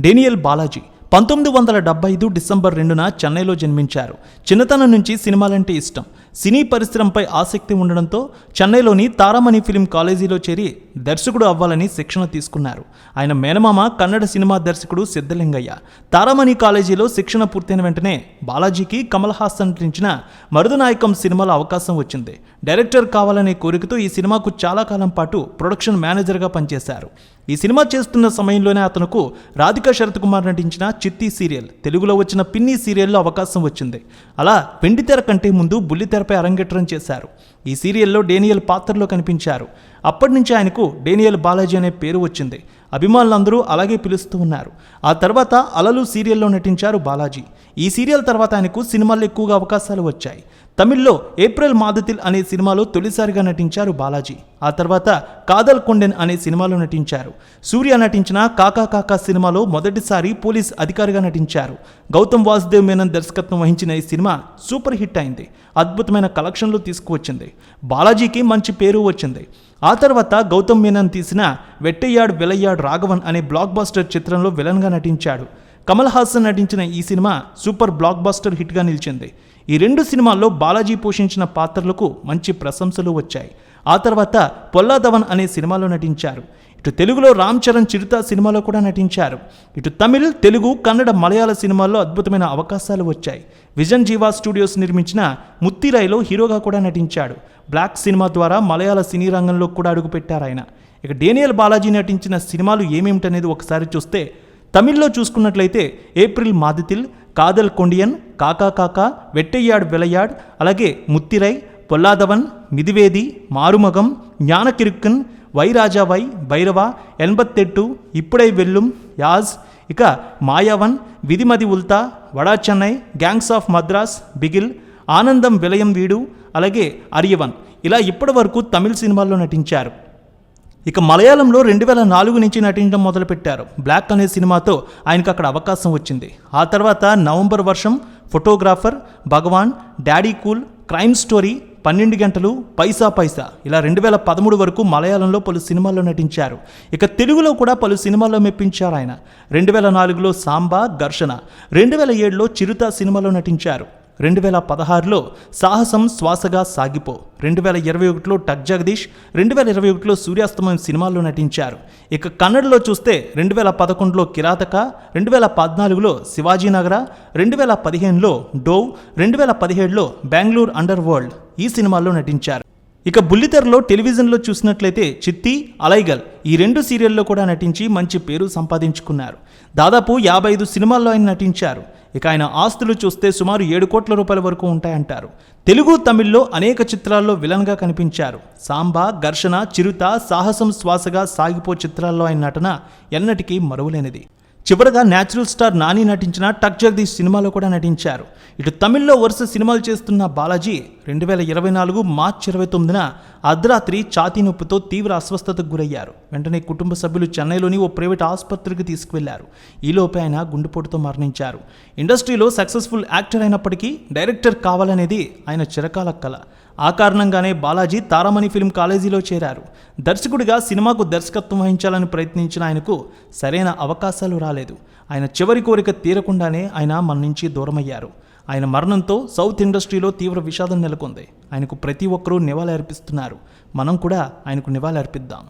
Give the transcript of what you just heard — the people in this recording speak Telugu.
డేనియల్ బాలాజీ పంతొమ్మిది వందల డెబ్బై ఐదు డిసెంబర్ రెండున చెన్నైలో జన్మించారు. చిన్నతనం నుంచి సినిమాలంటే ఇష్టం. సినీ పరిశ్రమపై ఆసక్తి ఉండడంతో చెన్నైలోని తారామణి ఫిలిం కాలేజీలో చేరి దర్శకుడు అవ్వాలని శిక్షణ తీసుకున్నారు. ఆయన మేనమామ కన్నడ సినిమా దర్శకుడు సిద్ధలింగయ్య. తారామణి కాలేజీలో శిక్షణ పూర్తయిన వెంటనే బాలాజీకి కమల్ హాసన్ నటించిన మరుదనాయకం సినిమాలో అవకాశం వచ్చింది. డైరెక్టర్ కావాలనే కోరికతో ఈ సినిమాకు చాలా కాలం పాటు ప్రొడక్షన్ మేనేజర్గా పనిచేశారు. ఈ సినిమా చేస్తున్న సమయంలోనే అతనుకు రాధికా శరత్ కుమార్ నటించిన చిత్తి సీరియల్ తెలుగులో వచ్చిన పిన్ని సీరియల్లో అవకాశం వచ్చింది. అలా వెండితెర కంటే ముందు బుల్లితెరపై అరంగేట్రం చేశారు. ఈ సీరియల్లో డేనియల్ పాత్రలో కనిపించారు. అప్పటి నుంచి ఆయనకు డేనియల్ బాలాజీ అనే పేరు వచ్చింది. అభిమానులందరూ అలాగే పిలుస్తూ ఉన్నారు. ఆ తర్వాత అలలు సీరియల్లో నటించారు బాలాజీ. ఈ సీరియల్ తర్వాత ఆయనకు సినిమాల్లో ఎక్కువగా అవకాశాలు వచ్చాయి. తమిళ్ళో ఏప్రిల్ మాదతిల్ అనే సినిమాలో తొలిసారిగా నటించారు బాలాజీ. ఆ తర్వాత కాదల్ కొండెన్ అనే సినిమాలో నటించారు. సూర్య నటించిన కాకా కాకా సినిమాలో మొదటిసారి పోలీస్ అధికారిగా నటించారు. గౌతమ్ వాసుదేవ్ మేనన్ దర్శకత్వం వహించిన ఈ సినిమా సూపర్ హిట్ అయింది. అద్భుతమైన కలెక్షన్లు తీసుకువచ్చింది. బాలాజీకి మంచి పేరు వచ్చింది. ఆ తర్వాత గౌతమ్ మేనన్ తీసిన వెట్టయ్యాడ్ వెలయ్యాడ్ రాఘవన్ అనే బ్లాక్ బాస్టర్ చిత్రంలో విలన్గా నటించాడు. కమల్ హాసన్ నటించిన ఈ సినిమా సూపర్ బ్లాక్ బాస్టర్ హిట్గా నిలిచింది. ఈ రెండు సినిమాల్లో బాలాజీ పోషించిన పాత్రలకు మంచి ప్రశంసలు వచ్చాయి. ఆ తర్వాత పొల్లాధవన్ అనే సినిమాలో నటించారు. ఇటు తెలుగులో రామ్ చరణ్ చిరుత సినిమాలో కూడా నటించారు. ఇటు తమిళ్ తెలుగు కన్నడ మలయాళ సినిమాల్లో అద్భుతమైన అవకాశాలు వచ్చాయి. విజన్ జీవా స్టూడియోస్ నిర్మించిన ముత్తిరాయిలో హీరోగా కూడా నటించాడు. బ్లాక్ సినిమా ద్వారా మలయాళ సినీ రంగంలో కూడా అడుగుపెట్టారు ఆయన ఇక డేనియల్ బాలాజీ నటించిన సినిమాలు ఏమేమిటనేది ఒకసారి చూస్తే తమిళ్ళో చూసుకున్నట్లయితే ఏప్రిల్ మాదితిల్ కాదల్ కొండియన్ కాకా కాకా వెట్టయ్యాడ్ వెలయాడ్ అలాగే ముత్తిరై పొల్లాదవన్ మిదివేది మారుమగం జ్ఞానకిరుక్కన్ వైరాజావై భైరవ ఎన్బత్తెట్టు ఇప్పుడై వెల్లుం యాజ్ ఇక మాయావన్ విధిమది ఉల్తా వడా చెన్నై గ్యాంగ్స్ ఆఫ్ మద్రాస్ బిగిల్ ఆనందం విలయం వీడు అలాగే అరియవన్. ఇలా ఇప్పటి వరకు తమిళ సినిమాల్లో నటించారు. ఇక మలయాళంలో రెండు వేల నాలుగు నుంచి నటించడం మొదలుపెట్టారు. బ్లాక్ అనే సినిమాతో ఆయనకు అక్కడ అవకాశం వచ్చింది. ఆ తర్వాత నవంబర్ వర్షం photographer Bhagavan daddy cool crime story పన్నెండు గంటలు పైసా పైసా. ఇలా రెండు వేల పదమూడు వరకు మలయాళంలో పలు సినిమాల్లో నటించారు. ఇక తెలుగులో కూడా పలు సినిమాల్లో మెప్పించారు ఆయన. రెండు వేల నాలుగులో సాంబా ఘర్షణ. రెండు వేల ఏడులో చిరుత సినిమాలో నటించారు. రెండు వేల పదహారులో సాహసం శ్వాసగా సాగిపో. రెండు వేల ఇరవై ఒకటిలో టక్ జగదీష్ రెండు వేల ఇరవై ఒకటిలో సూర్యాస్తమయం సినిమాల్లో నటించారు. ఇక కన్నడలో చూస్తే రెండు వేల పదకొండులో కిరాతక రెండు వేల పద్నాలుగులో శివాజీనగర రెండు వేల పదిహేనులో డోవ్ రెండు వేల పదిహేడులో బెంగళూరు అండర్ వరల్డ్ ఈ సినిమాల్లో నటించారు. ఇక బుల్లితెరలో టెలివిజన్లో చూసినట్లయితే చిత్తి అలైగల్ ఈ రెండు సీరియల్లో కూడా నటించి మంచి పేరు సంపాదించుకున్నారు. దాదాపు యాభై ఐదు సినిమాల్లో ఆయన నటించారు. ఇక ఆయన ఆస్తులు చూస్తే సుమారు ఏడు కోట్ల రూపాయల వరకు ఉంటాయంటారు. తెలుగు తమిళ్ళో అనేక చిత్రాల్లో విలన్గా కనిపించారు. సాంబా ఘర్షణ చిరుత సాహసం శ్వాసగా సాగిపో చిత్రాల్లో ఆయన నటన ఎన్నటికీ మరువలేనిది. చివరగా న్యాచురల్ స్టార్ నాని నటించిన టక్ జగదీష్ సినిమాలో కూడా నటించారు. ఇటు తమిళ్ళో వరుస సినిమాలు చేస్తున్న బాలాజీ రెండు వేల ఇరవై నాలుగు మార్చి ఇరవై తొమ్మిదిన అర్ధరాత్రి ఛాతీ నొప్పితో తీవ్ర అస్వస్థతకు గురయ్యారు. వెంటనే కుటుంబ సభ్యులు చెన్నైలోని ఓ ప్రైవేట్ ఆసుపత్రికి తీసుకువెళ్ళారు. ఈలోపే ఆయన గుండెపోటుతో మరణించారు. ఇండస్ట్రీలో సక్సెస్ఫుల్ యాక్టర్ అయినప్పటికీ డైరెక్టర్ కావాలనేది ఆయన చిరకాల కళ ఆ కారణంగానే బాలాజీ తారామణి ఫిల్మ్ కాలేజీలో చేరారు. దర్శకుడిగా సినిమాకు దర్శకత్వం వహించాలని ప్రయత్నించిన ఆయనకు సరైన అవకాశాలు రాలేదు. ఆయన చివరి కోరిక తీరకుండానే ఆయన మన నుంచి దూరమయ్యారు. ఆయన మరణంతో సౌత్ ఇండస్ట్రీలో తీవ్ర విషాదం నెలకొంది. ఆయనకు ప్రతి ఒక్కరూ నివాళి అర్పిస్తున్నారు మనం కూడా ఆయనకు నివాళి అర్పిద్దాం